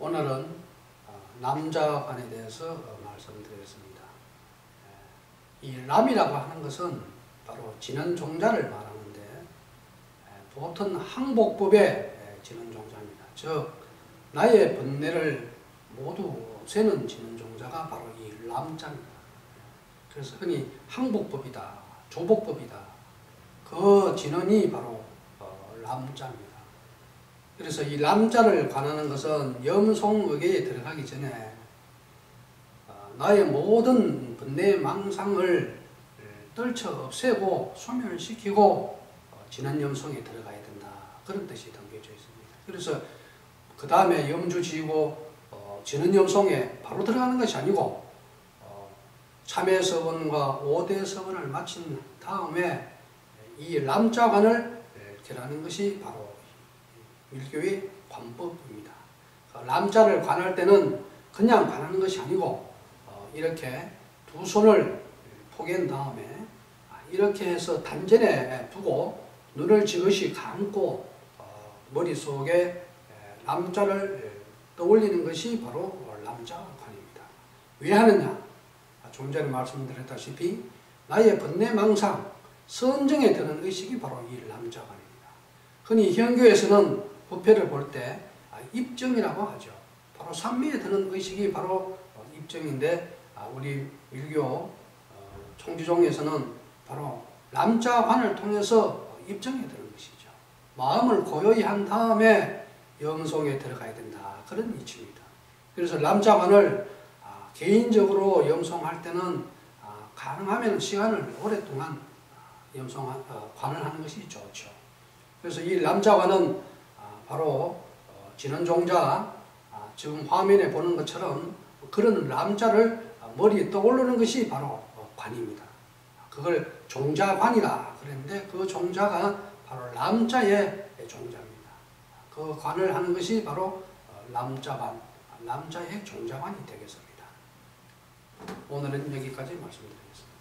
오늘은 어, 남자관에 대해서 어, 말씀드리겠습니다. 예, 이 남이라고 하는 것은 바로 지는 종자를 말하는데 예, 보통 항복법의 예, 지는 종자입니다. 즉 나의 번뇌를 모두 세는 지는 종자가 바로 이 남자입니다. 그래서 흔히 항복법이다, 조복법이다. 그 진원이 바로 어, 남자입니다. 그래서 이 남자를 관하는 것은 염송의계에 들어가기 전에 어, 나의 모든 번뇌 망상을 떨쳐 없애고 소멸시키고 어, 진한 염송에 들어가야 된다. 그런 뜻이 담겨져 있습니다. 그래서 그 다음에 염주 지고 어, 진한 염송에 바로 들어가는 것이 아니고 어, 참회 서원과 오대 서원을 마친 다음에 이 남자관을 결하는 것이 바로 밀교의 관법입니다. 그 남자를 관할 때는 그냥 관하는 것이 아니고 어, 이렇게 두 손을 포갠 다음에 아, 이렇게 해서 단전에 두고 눈을 지그시 감고 어, 머릿속에 남자를 떠올리는 것이 바로 남자관입니다. 왜 하느냐? 아, 좀 전에 말씀드렸다시피 나의 번뇌망상, 선정에 드는 의식이 바로 이 남자관입니다. 흔히 현교에서는 부패를 볼때 아, 입정이라고 하죠. 바로 삼미에 드는 의식이 바로 어, 입정인데 아, 우리 밀교 어, 총주종에서는 바로 남자관을 통해서 입정에 드는 것이죠. 마음을 고요히 한 다음에 염송에 들어가야 된다. 그런 이치입니다. 그래서 남자관을 아, 개인적으로 염송할 때는 가능하면 시간을 오랫동안 염송 관을 하는 것이 좋죠. 그래서 이 남자관은 바로 어, 진원종자 아, 지금 화면에 보는 것처럼 그런 남자를 머리에 떠오르는 것이 바로 어, 관입니다. 그걸 종자관이라 그랬는데 그 종자가 바로 남자의 종자입니다. 그 관을 하는 것이 바로 어, 남자관, 남자의 종자관이 되겠습니다. 오늘은 여기까지 말씀드리겠습니다.